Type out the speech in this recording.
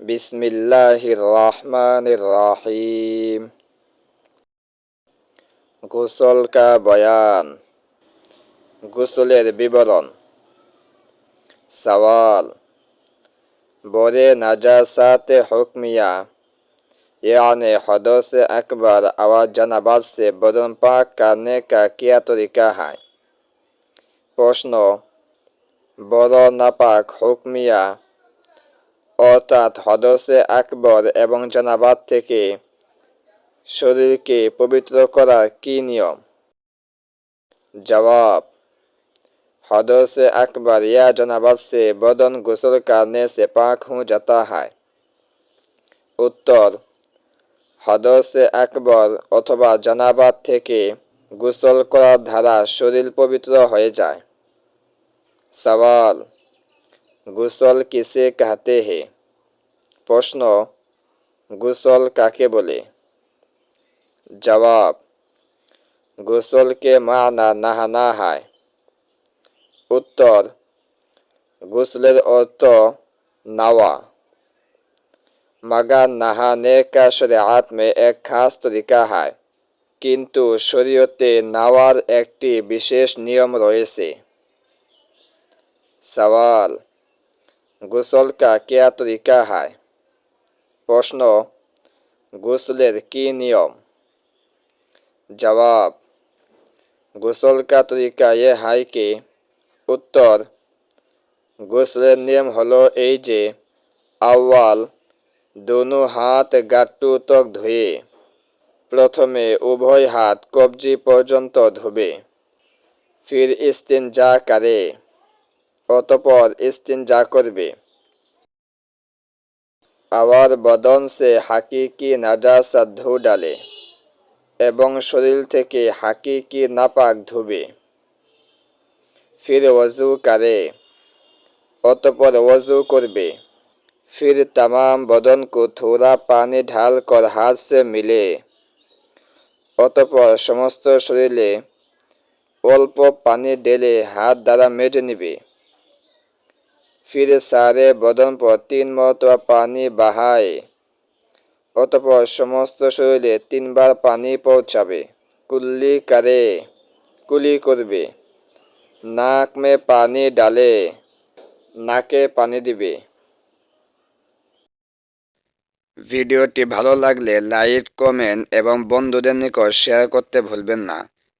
বিসমিল্লাহির রহমানির রহিম গোসল কা বয়ান গোসলের বিবরণ সওয়াল বরে नजासात हुक्मिया यानी हदस अकबर और जनाबाद से बदन पाक करने का क्या तरीका है প্রশ্ন বড় নাপাক হুকমিয়া অর্থাৎ হদসে আকবর এবং জানাবাদ থেকে শরীরকে পবিত্র করার কি নিয়ম জবাব हदस अकबर या जनाबत से बदन गुसल करने से पाक हो जाता है উত্তর হদস আকবর অথবা জানাবাদ থেকে গোসল করার ধারা শরীর পবিত্র হয়ে যায় সওয়াল গোসল কিসে কাহতে হে প্রশ্ন গোসল কাকে বলে জবাব গোসলকে মানা নাহানা হয় उत्तर गुस्लेर अर्थ नावा मगर नहाने का शरीआत में एक खास तरीका है কিন্তু শরীয়তে নাওয়ার একটি বিশেষ নিয়ম রয়েছে সওয়াল গোসল কা কেয়া তরিকা হয়? প্রশ্ন, গোসলের কি নিয়ম? জবাব, গোসল কা তরিকা এ হয় কি? উত্তর, গোসলের নিয়ম হলো এই যে, আউয়াল দোনো হাত গাট্টু তক ধুয়ে, প্রথমে উভয় হাত কবজি পর্যন্ত ধোবে, ফির ইস্তিন যা করে। অতপর যা করবে আবার বদন সে হাকিকি নাজাসা ধু ডালে এবং শরীর থেকে হাকিকি নাপাক ধুবে फिर वज़ू करे অতপর वज़ू করবে फिर तमाम बदन को थोड़ा पानी ढालकर हाथ से मिले অতপর সমস্ত শরীরে অল্প পানি ঢেলে হাত দ্বারা মেজে নিবে ফিরে সারে বদন পর তিন মরতবা পানি বাহায়। অতপর সমস্ত শরীরে তিনবার পানি পৌঁছাবে। কুল্লি করে, কুলি করবে। নাক মে পানি ডালে, নাকে পানি দিবে। ভিডিওটি ভালো লাগলে লাইক, কমেন্ট এবং বন্ধুদের নিকট শেয়ার করতে ভুলবেন না।